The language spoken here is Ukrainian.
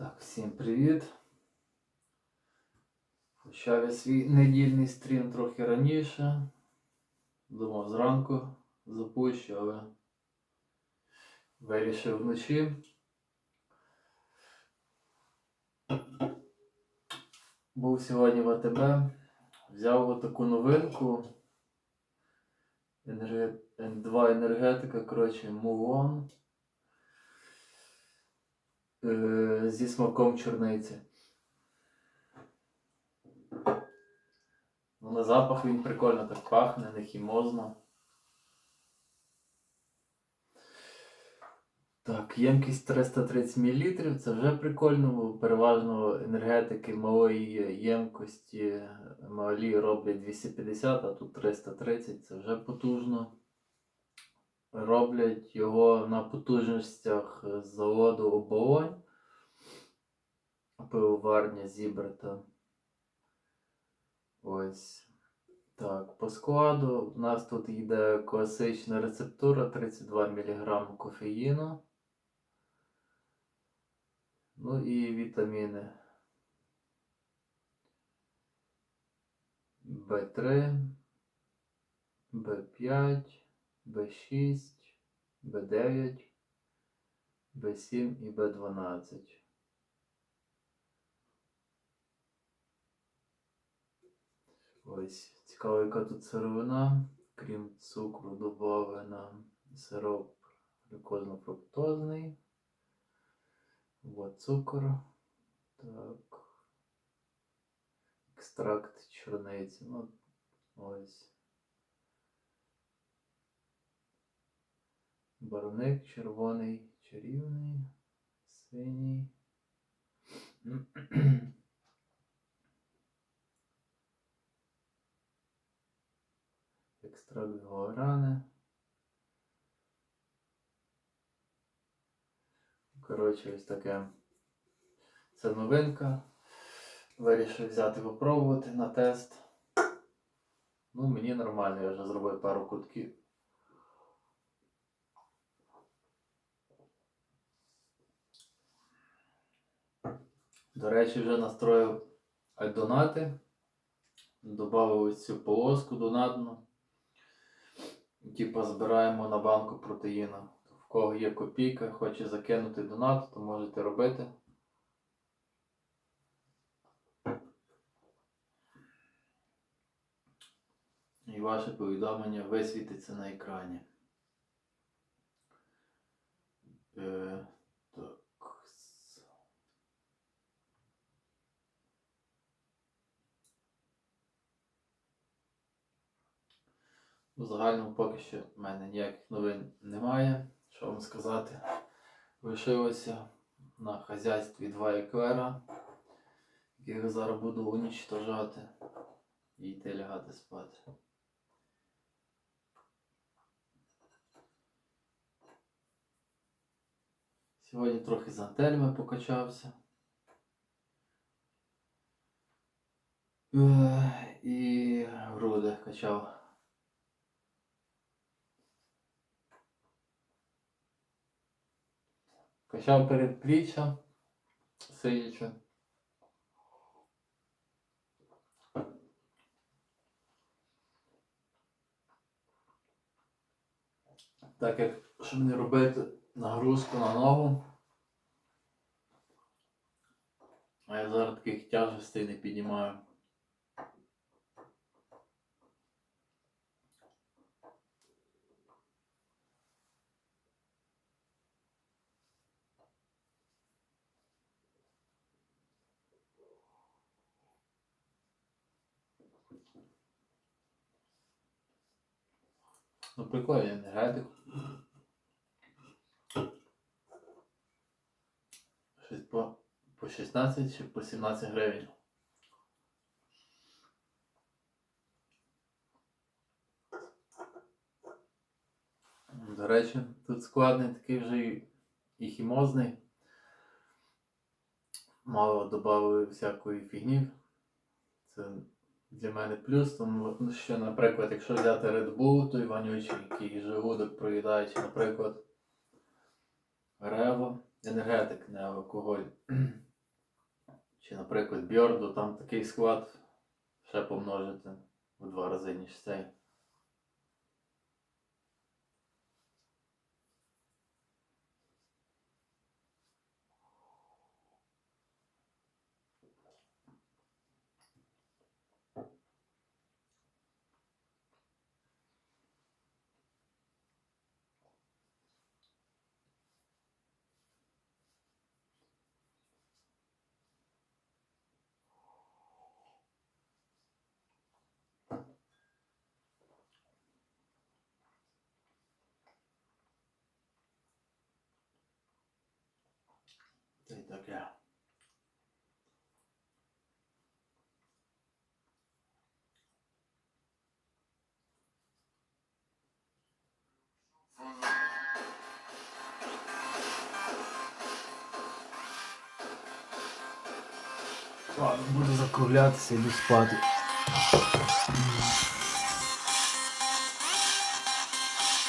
Так, всім привіт. Почав я свій недільний стрім трохи раніше. Думав зранку запущу, але вирішив вночі. Був сьогодні в АТБ, взяв отаку новинку. Енерге... Н2 енергетика, коротше, On е, зі смаком чорниці. Ну, на запах він прикольно так пахне, не хімозно. Так, ємкість 330 мл, це вже прикольно, бо переважно енергетики малої ємкості малі роблять 250, а тут 330, це вже потужно. Роблять його на потужностях з заводу оболонь. Пивоварня зібрата. Ось. Так, по складу у нас тут йде класична рецептура 32 мг кофеїну. Ну і вітаміни. В3, В5, В6, В9, В7 і В12. Ось, цікаво, яка тут сировина. Крім цукру, додавлена сироп глюкозно-фруктозний. Вот цукор. Так. Екстракт чорниці. Ну, ось. Барвник червоний, чарівний, синій. Екстракт гуарани. Коротше, ось таке. Це новинка. Вирішив взяти попробувати на тест. Ну, мені нормально, я вже зробив пару кутків. До речі, вже настроїв донати. Добавив ось цю полоску донатну. Типа збираємо на банку протеїна. В кого є копійка, хоче закинути донат, то можете робити. І ваше повідомлення висвітиться на екрані. Е, так. с- У загальному поки що в мене ніяких новин немає. Що вам сказати? Лишилося на хазяйстві два еклера, яких зараз буду унічтожати і йти лягати спати. Сьогодні трохи з антелями покачався. Е, І груди качав. Качав передпліччя, сидячи. Так як, щоб не робити нагрузку на ногу. А я зараз таких тяжестей не піднімаю. Ну прикольний енергетик. Щось по, по 16 чи по 17 гривень. До речі, тут складний такий вже і, і хімозний. Мало додали всякої фігні. Це для мене плюс, тому ну, що, наприклад, якщо взяти Red Bull, той вонючий, який жигудок проїдає, чи, наприклад, Рево, енергетик, не алкоголь. Чи, наприклад, Бьорду, там такий склад ще помножити в два рази, ніж цей. Таке. Ладно, буду закруглятися, йду спати.